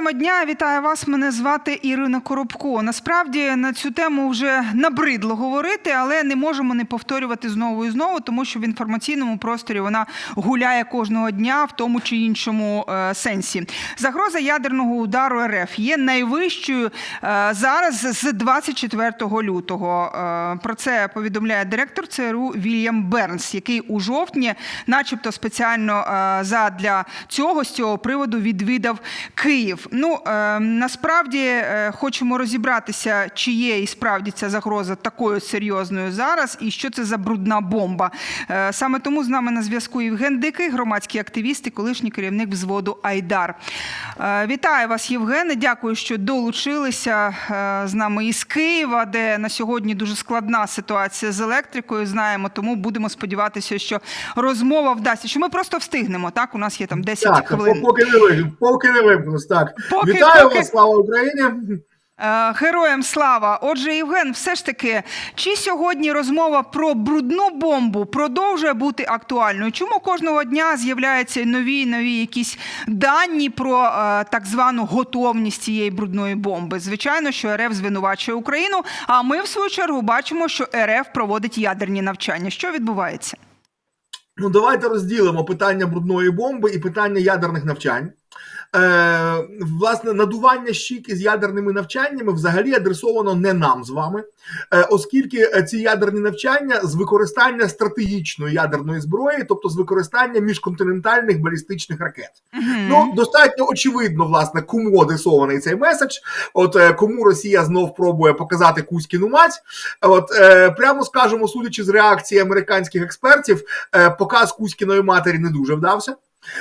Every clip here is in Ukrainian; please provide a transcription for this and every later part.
Тема дня вітаю вас. Мене звати Ірина Коробко. Насправді на цю тему вже набридло говорити, але не можемо не повторювати знову і знову, тому що в інформаційному просторі вона гуляє кожного дня в тому чи іншому е, сенсі. Загроза ядерного удару РФ є найвищою е, зараз з 24 лютого. Е, про це повідомляє директор ЦРУ Вільям Бернс, який у жовтні, начебто, спеціально задля цього з цього приводу відвідав Київ. Ну е, насправді е, хочемо розібратися, чи є і справді ця загроза такою серйозною зараз, і що це за брудна бомба. Е, саме тому з нами на зв'язку Євген Дикий, громадський активіст і колишній керівник взводу Айдар. Е, вітаю вас, Євгене. Дякую, що долучилися з нами із Києва, де на сьогодні дуже складна ситуація з електрикою. Знаємо, тому будемо сподіватися, що розмова вдасться. Що ми просто встигнемо. Так, у нас є там 10 Так, хвилин. поки не вимкнув, поки не вимкнув, так. Поки- Вітаю поки- вас, слава Україні! Е, Героям слава! Отже, Євген, все ж таки, чи сьогодні розмова про брудну бомбу продовжує бути актуальною? Чому кожного дня з'являються нові і нові якісь дані про е, так звану готовність цієї брудної бомби? Звичайно, що РФ звинувачує Україну. А ми, в свою чергу, бачимо, що РФ проводить ядерні навчання. Що відбувається? Ну, давайте розділимо питання брудної бомби і питання ядерних навчань. Е, власне, надування щіки з ядерними навчаннями взагалі адресовано не нам з вами, е, оскільки е, ці ядерні навчання з використання стратегічної ядерної зброї, тобто з використання міжконтинентальних балістичних ракет. Ну, достатньо очевидно, власне, кому адресований цей меседж. От е, кому Росія знов пробує показати Кузькіну мать. От е, прямо скажемо, судячи з реакції американських експертів, е, показ Кузькіної матері не дуже вдався.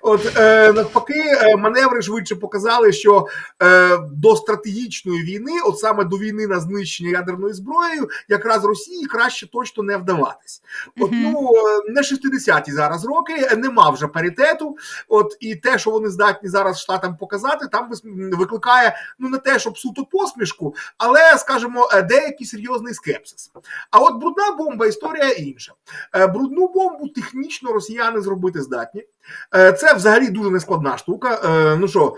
От е, навпаки, е, маневри швидше показали, що е, до стратегічної війни, от саме до війни на знищення ядерною зброєю, якраз Росії краще точно не вдаватись. От ну е, не 60-ті зараз роки, е, нема вже паритету. От і те, що вони здатні зараз штатам показати, там викликає ну не те, щоб суто посмішку, але скажімо, деякий серйозний скепсис. А от брудна бомба історія інша. Брудну бомбу технічно росіяни зробити здатні. Е, Це взагалі дуже нескладна штука. Е, Ну що.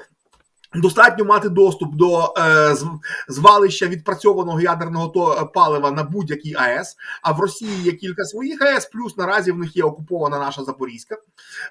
Достатньо мати доступ до е, звалища відпрацьованого ядерного е, палива на будь-якій АЕС. А в Росії є кілька своїх АЕС, плюс наразі в них є окупована наша Запорізька.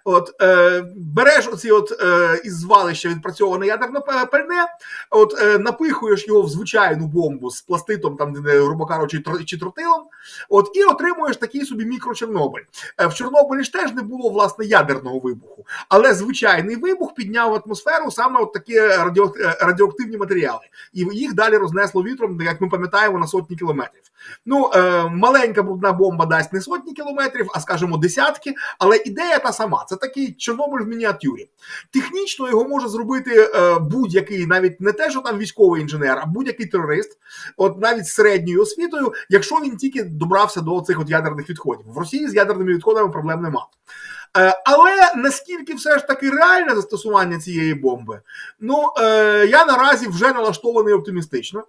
От е, береш оці от е, із звалища відпрацьоване ядерне пальне, от е, напихуєш його в звичайну бомбу з пластитом, там грубо кажучи, чи тротилом, от і отримуєш такий собі мікрочорнобиль. Е, в Чорнобилі ж теж не було власне ядерного вибуху, але звичайний вибух підняв атмосферу саме от такі радіо, е, радіоактивні матеріали, і їх далі рознесло вітром, як ми пам'ятаємо, на сотні кілометрів. Ну е, маленька брудна бомба дасть не сотні кілометрів, а скажімо, десятки. Але ідея та сама. Це такий Чорнобиль в мініатюрі. Технічно його може зробити е, будь-який, навіть не те, що там військовий інженер, а будь-який терорист, от навіть середньою освітою, якщо він тільки добрався до цих от ядерних відходів. В Росії з ядерними відходами проблем нема. Е, Але наскільки все ж таки реальне застосування цієї бомби? Ну е, я наразі вже налаштований оптимістично.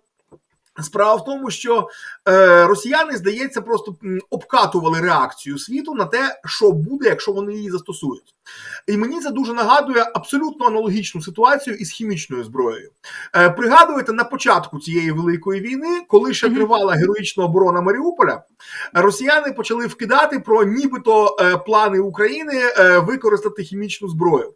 Справа в тому, що е, росіяни, здається, просто обкатували реакцію світу на те, що буде, якщо вони її застосують. І мені це дуже нагадує абсолютно аналогічну ситуацію із хімічною зброєю. Е, пригадуєте, на початку цієї великої війни, коли ще тривала героїчна оборона Маріуполя, росіяни почали вкидати про нібито е, плани України е, використати хімічну зброю.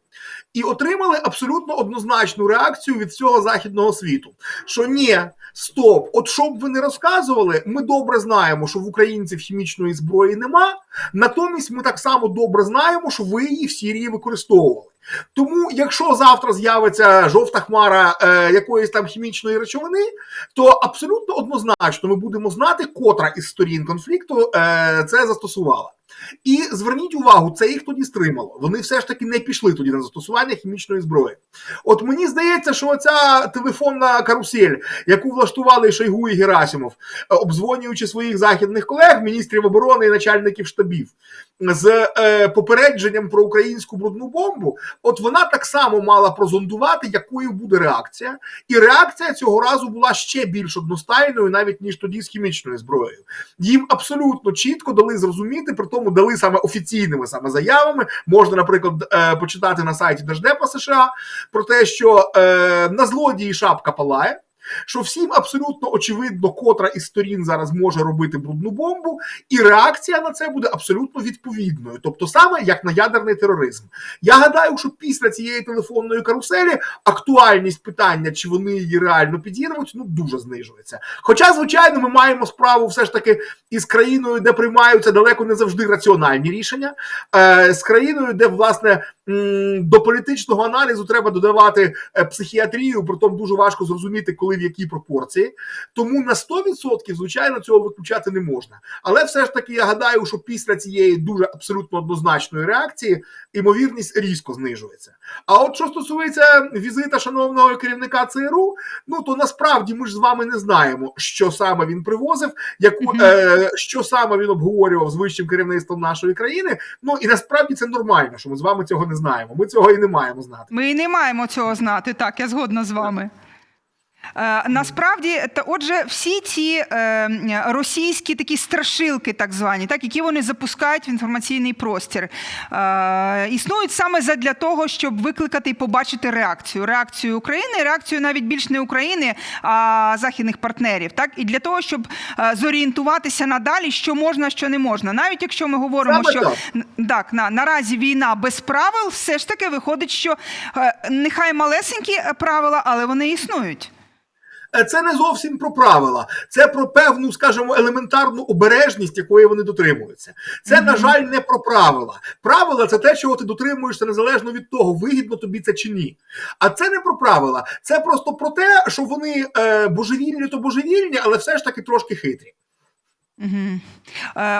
І отримали абсолютно однозначну реакцію від всього західного світу. Що ні, стоп, от що б ви не розказували, ми добре знаємо, що в українців хімічної зброї нема. Натомість ми так само добре знаємо, що ви її в Сірії використовували. Тому, якщо завтра з'явиться жовта хмара е, якоїсь там хімічної речовини, то абсолютно однозначно ми будемо знати, котра із сторін конфлікту е, це застосувала. І зверніть увагу, це їх тоді стримало. Вони все ж таки не пішли тоді на застосування хімічної зброї. От мені здається, що ця телефонна карусель, яку влаштували Шойгу і Герасимов, обзвонюючи своїх західних колег, міністрів оборони і начальників штабів, з е, попередженням про українську брудну бомбу, от вона так само мала прозондувати, якою буде реакція, і реакція цього разу була ще більш одностайною, навіть ніж тоді з хімічною зброєю. Їм абсолютно чітко дали зрозуміти, при тому дали саме офіційними саме заявами. Можна, наприклад, е, почитати на сайті Держдепа США про те, що е, на злодії шапка палає. Що всім абсолютно очевидно, котра із сторін зараз може робити брудну бомбу, і реакція на це буде абсолютно відповідною, тобто саме як на ядерний тероризм. Я гадаю, що після цієї телефонної каруселі актуальність питання, чи вони її реально підірвуть, ну дуже знижується. Хоча, звичайно, ми маємо справу все ж таки із країною, де приймаються далеко не завжди раціональні рішення, е, з країною, де власне до політичного аналізу треба додавати е, психіатрію, притом дуже важко зрозуміти, коли в якій пропорції. Тому на 100% звичайно цього виключати не можна. Але все ж таки я гадаю, що після цієї дуже абсолютно однозначної реакції імовірність різко знижується. А от що стосується візита шановного керівника ЦРУ, ну то насправді ми ж з вами не знаємо, що саме він привозив, яку Мгм. е, що саме він обговорював з вищим керівництвом нашої країни. Ну і насправді це нормально, що ми з вами цього не знаємо. Ми цього і не маємо знати. Ми і не маємо цього знати. Так, я згодна з вами. Е, насправді, та отже, всі ці е, російські такі страшилки, так звані, так, які вони запускають в інформаційний простір, е, існують саме задля того, щоб викликати і побачити реакцію. Реакцію України, реакцію навіть більш не України, а західних партнерів. Так? І для того, щоб зорієнтуватися надалі, що можна, що не можна. Навіть якщо ми говоримо, Саме що так. На, наразі війна без правил, все ж таки виходить, що нехай малесенькі правила, але вони існують. Е, Це не зовсім про правила, це про певну, скажімо, елементарну обережність, якої вони дотримуються. Це, Мгм. на жаль, не про правила. Правила це те, чого ти дотримуєшся незалежно від того, вигідно тобі це чи ні. А це не про правила, це просто про те, що вони е, божевільні, то божевільні, але все ж таки трошки хитрі. Угу.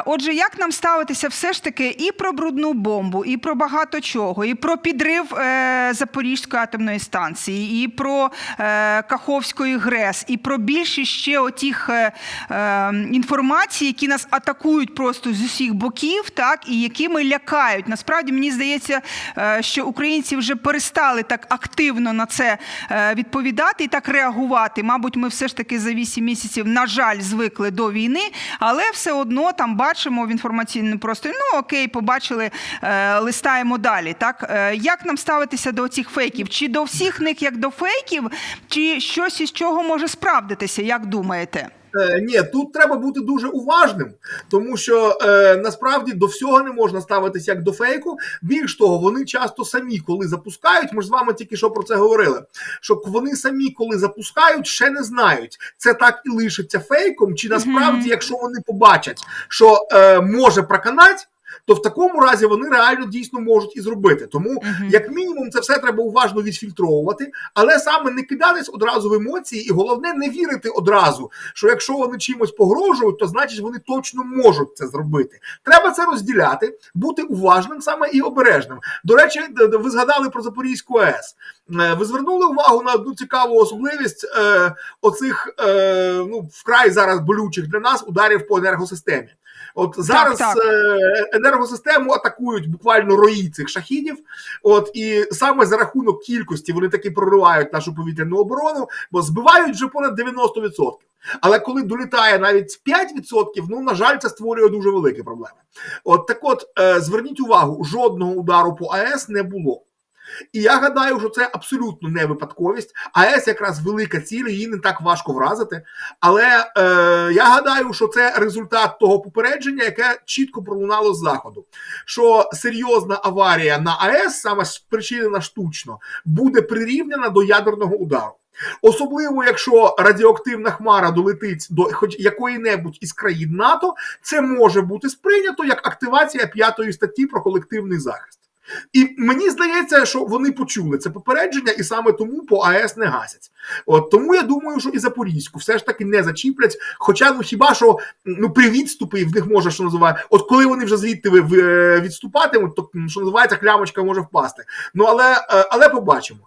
Отже, як нам ставитися все ж таки і про брудну бомбу, і про багато чого, і про підрив е, Запорізької атомної станції, і про е, Каховської ГРЕС, і про більше ще отіх е, е, інформацій, які нас атакують просто з усіх боків, так і якими лякають. Насправді мені здається, е, що українці вже перестали так активно на це е, відповідати і так реагувати. Мабуть, ми все ж таки за 8 місяців, на жаль, звикли до війни, але все одно там бачимо в інформаційному просторі. Ну окей, побачили, е, листаємо далі. Так Е, як нам ставитися до цих фейків? Чи до всіх них як до фейків, чи щось із чого може справдитися? Як думаєте? Е, ні, тут треба бути дуже уважним, тому що е, насправді до всього не можна ставитися як до фейку. Більш того, вони часто самі, коли запускають, ми ж з вами тільки що про це говорили. Що вони самі, коли запускають, ще не знають, це так і лишиться фейком, чи насправді, якщо вони побачать, що е, може проканати, то в такому разі вони реально дійсно можуть і зробити. Тому Мгм. як мінімум, це все треба уважно відфільтровувати, але саме не кидатись одразу в емоції, і головне не вірити одразу, що якщо вони чимось погрожують, то значить вони точно можуть це зробити. Треба це розділяти, бути уважним саме і обережним. До речі, ви згадали про Запорізьку АЕС. Е, Ви звернули увагу на одну цікаву особливість е, оцих е, ну вкрай зараз болючих для нас ударів по енергосистемі. От зараз так. е, енергосистему атакують буквально рої цих шахідів. От і саме за рахунок кількості вони таки проривають нашу повітряну оборону, бо збивають вже понад 90%. Але коли долітає навіть 5%, ну на жаль, це створює дуже великі проблеми. От так, от е, зверніть увагу, жодного удару по АЕС не було. І я гадаю, що це абсолютно не випадковість. АЕС якраз велика ціль, її не так важко вразити. Але е, я гадаю, що це результат того попередження, яке чітко пролунало з заходу. Що серйозна аварія на АЕС, саме спричинена штучно, буде прирівняна до ядерного удару. Особливо, якщо радіоактивна хмара долетить до хоч якої-небудь із країн НАТО, це може бути сприйнято як активація п'ятої статті про колективний захист. І мені здається, що вони почули це попередження, і саме тому по АЕС не гасять. От тому я думаю, що і Запорізьку все ж таки не зачіплять. Хоча ну хіба що ну при відступі в них може що називає, от коли вони вже звідти е, відступатимуть, то що називається клямочка може впасти. Ну але е, але побачимо.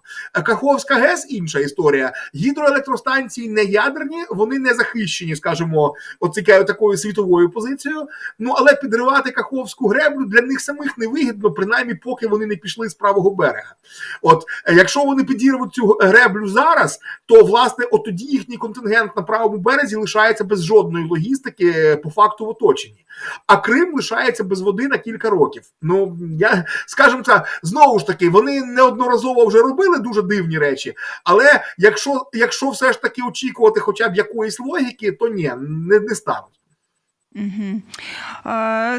Каховська ГЕС інша історія. Гідроелектростанції не ядерні, вони не захищені, скажімо, от ціка- такою світовою позицією. Ну але підривати Каховську греблю для них самих невигідно, принаймні, поки вони не пішли з правого берега. От е, якщо вони підірвуть цю греблю зараз, то власне от тоді їхній контингент на правому березі лишається без жодної логістики е, по факту в оточенні. А Крим лишається без води на кілька років. Ну я скажімо це знову ж таки, вони неодноразово вже робили дуже дивні речі. Але якщо, якщо все ж таки очікувати хоча б якоїсь логіки, то ні, не, не стануть. Угу.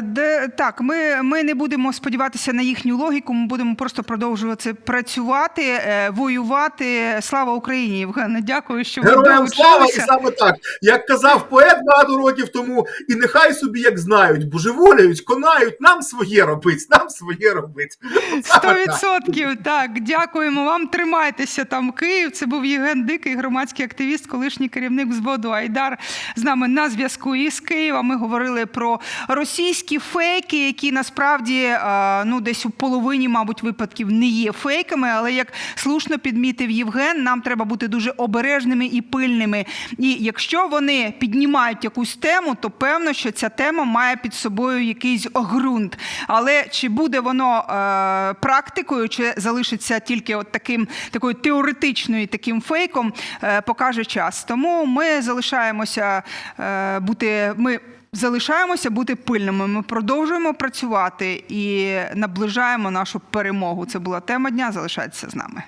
Де, так, ми, ми не будемо сподіватися на їхню логіку, ми будемо просто продовжувати працювати, е, воювати. Слава Україні, Євгене. Дякую, що ви Героям слава, і саме так, як казав поет багато років тому, і нехай собі як знають, божеволюють, конають, нам своє робить, нам своє робить. Сто відсотків. Так, дякуємо вам. Тримайтеся там, Київ. Це був Євген Дикий, громадський активіст, колишній керівник взводу Айдар. З нами на зв'язку із Києва. Ми говорили про російські фейки, які насправді е, ну десь у половині, мабуть, випадків не є фейками. Але як слушно підмітив Євген, нам треба бути дуже обережними і пильними. І якщо вони піднімають якусь тему, то певно, що ця тема має під собою якийсь ґрунт. Але чи буде воно е, практикою, чи залишиться тільки от таким такою теоретичною таким фейком, е, покаже час. Тому ми залишаємося бути. Ми Залишаємося бути пильними. Ми продовжуємо працювати і наближаємо нашу перемогу. Це була тема дня. Залишайтеся з нами.